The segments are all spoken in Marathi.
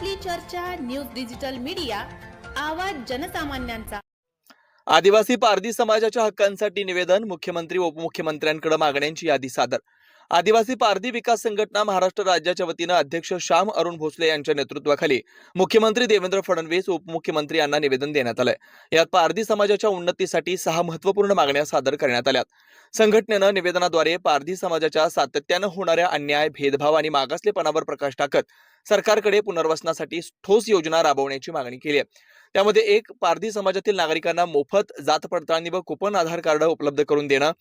आपली चर्चा न्यूज डिजिटल मीडिया आवाज जनसामान्यांचा. आदिवासी पारधी समाजाच्या हक्कांसाठी निवेदन मुख्यमंत्री उपमुख्यमंत्र्यांकडे मागण्यांची यादी सादर. आदिवासी पारधी विकास संघटना महाराष्ट्र राज्याच्या वतीनं अध्यक्ष श्याम अरुण भोसले यांच्या नेतृत्वाखाली मुख्यमंत्री देवेंद्र फडणवीस उपमुख्यमंत्री यांना निवेदन देण्यात आलंय. यात पारधी समाजाच्या उन्नतीसाठी सहा महत्त्वपूर्ण मागण्या सादर करण्यात आल्या संघटनेनं निवेदनाद्वारे पारधी समाजाच्या सातत्यानं होणाऱ्या अन्याय भेदभाव आणि मागासलेपणावर प्रकाश टाकत सरकारकडे पुनर्वसनासाठी ठोस योजना राबवण्याची मागणी केली आहे. त्यामध्ये एक पारधी समाजातील नागरिकांना मोफत जात पडताळणी व कुपन आधार कार्ड उपलब्ध करून देणं.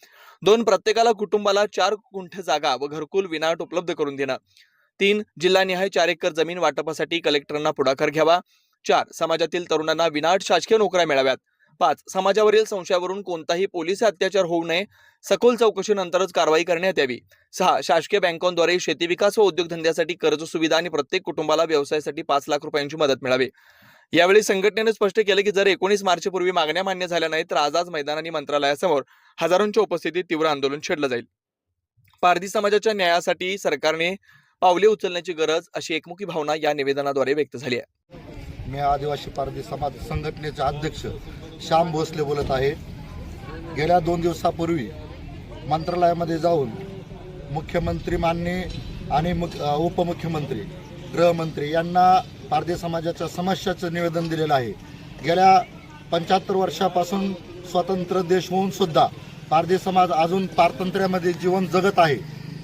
दोन प्रत्येकाला कुटुंबाला चार गुंठ जागा व घरकुल विनाट उपलब्ध करून देणं. तीन जिल्हानिहाय चार एकर जमीन वाटपासाठी कलेक्टरांना पुढाकार घ्यावा. चार समाजातील तरुणांना विनाट शासकीय नोकऱ्या मिळाव्यात. पाच समाजावरील संशयावरून कोणताही पोलीस अत्याचार होऊ नये. सखोल चौकशीनंतरच कारवाई करण्यात यावी. सहा शासकीय बँकांद्वारे शेती विकास व उद्योगधंद्यासाठी कर्ज सुविधा आणि प्रत्येक कुटुंबाला व्यवसायासाठी पाच लाख रुपयांची मदत मिळावी. यावेळी संघटनेने स्पष्ट केले की जर एकोणीस मार्चपूर्वी मागण्या मान्य झाल्या नाहीत तर आज आज मैदान आणि मंत्रालयासमोर हजारोंच्या उपस्थितीत तीव्र आंदोलन छेडलं जाईल. पारधी समाजाच्या न्यायासाठी सरकारने पावले उचलण्याची गरज अशी एकमुखी भावना या निवेदनाद्वारे व्यक्त झाली आहे. मी आदिवासी पारधी समाज संघटनेचे अध्यक्ष श्याम भोसले बोलत आहे. गेल्या दोन दिवसापूर्वी मंत्रालयामध्ये जाऊन मुख्यमंत्री माननी आणि मुख उपमुख्यमंत्री गृहमंत्री यांना पारधी समाजाच्या समस्याचं निवेदन दिलेलं आहे. गेल्या पंच्याहत्तर वर्षापासून स्वतंत्र देश होऊन सुद्धा पारधी समाज अजून पारतंत्र्यामध्ये जीवन जगत आहे.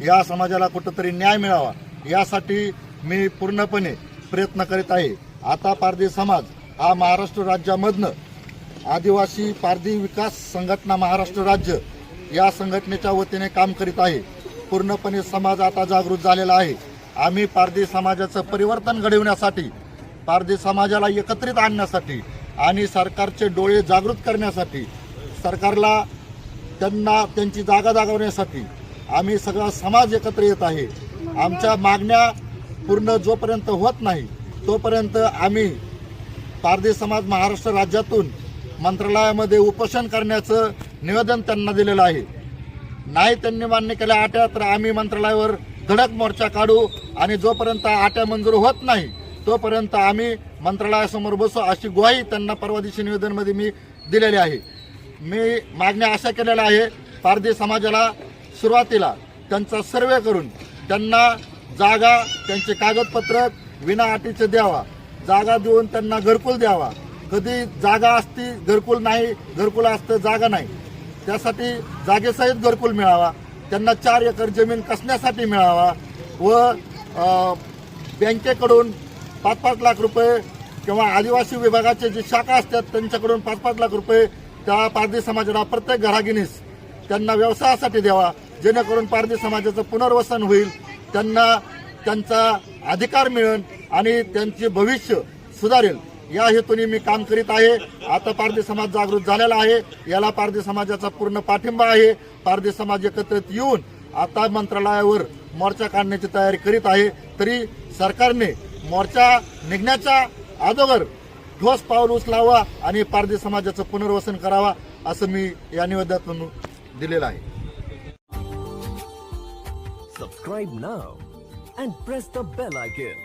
या समाजाला कुठंतरी न्याय मिळावा यासाठी मी पूर्णपणे प्रयत्न करीत आहे. आता पारधी समाज हा महाराष्ट्र राज्यामधनं आदिवासी पारधी विकास संघटना महाराष्ट्र राज्य या संघटनेच्या वतीने काम करीत आहे. पूर्णपणे समाज आता जागृत झालेला आहे. आम्ही पारधी समाजाचं परिवर्तन घडवण्यासाठी पारधी समाजाला एकत्रित आणण्यासाठी आणि सरकारचे डोळे जागृत करण्यासाठी सरकारला त्यांना त्यांची जागा जागवण्यासाठी आम्ही सगळा समाज एकत्र येत आहे. आमच्या मागण्या पूर्ण जोपर्यंत होत नाही तोपर्यंत आम्ही पारधी समाज महाराष्ट्र राज्यातून मंत्रालयामध्ये उपोषण करण्याचं निवेदन त्यांना दिलेलं आहे. नाही त्यांनी मान्य केल्या आट्या तर आम्ही मंत्रालयावर धडक मोर्चा काढू आणि जोपर्यंत आट्या मंजूर होत नाही तोपर्यंत आम्ही मंत्रालयासमोर बसू अशी ग्वाही त्यांना परवा दिवशी निवेदनमध्ये मी दिलेली आहे. मी मागण्या अशा केलेल्या आहे पारधी समाजाला सुरुवातीला त्यांचा सर्वे करून त्यांना जागा त्यांचे कागदपत्र विना अटीचं द्यावा. जागा देऊन त्यांना घरकुल द्यावा. कधी जागा असती घरकुल नाही घरकुल असतं जागा नाही. त्यासाठी जागेसहित घरकुल मिळावा. त्यांना चार एकर जमीन कसण्यासाठी मिळावा व बँकेकडून पाच पाच लाख रुपये किंवा आदिवासी विभागाचे जे शाखा असतात त्यांच्याकडून पाच पाच लाख रुपये त्या पारधी समाजाला प्रत्येक घरागिनीस त्यांना व्यवसायासाठी द्यावा. जेणेकरून पारधी समाजाचं पुनर्वसन होईल. त्यांना त्यांचा अधिकार मिळेल. आणि त्यांचे भविष्य सुधारेल. या हेतूने मी काम करीत आहे. आता पारधी समाज जागृत झालेला आहे. याला पारधी समाजाचा पूर्ण पाठिंबा आहे. पारधी समाज एकत्रित येऊन आता मंत्रालयावर मोर्चा काढण्याची तयारी करीत आहे. तरी सरकारने मोर्चा निघण्याच्या अगोदर ठोस पाऊल उचलावा आणि पारधी समाजाचं पुनर्वसन करावा असं मी या निवेदनातून दिलेलं आहे. Subscribe now and press the bell icon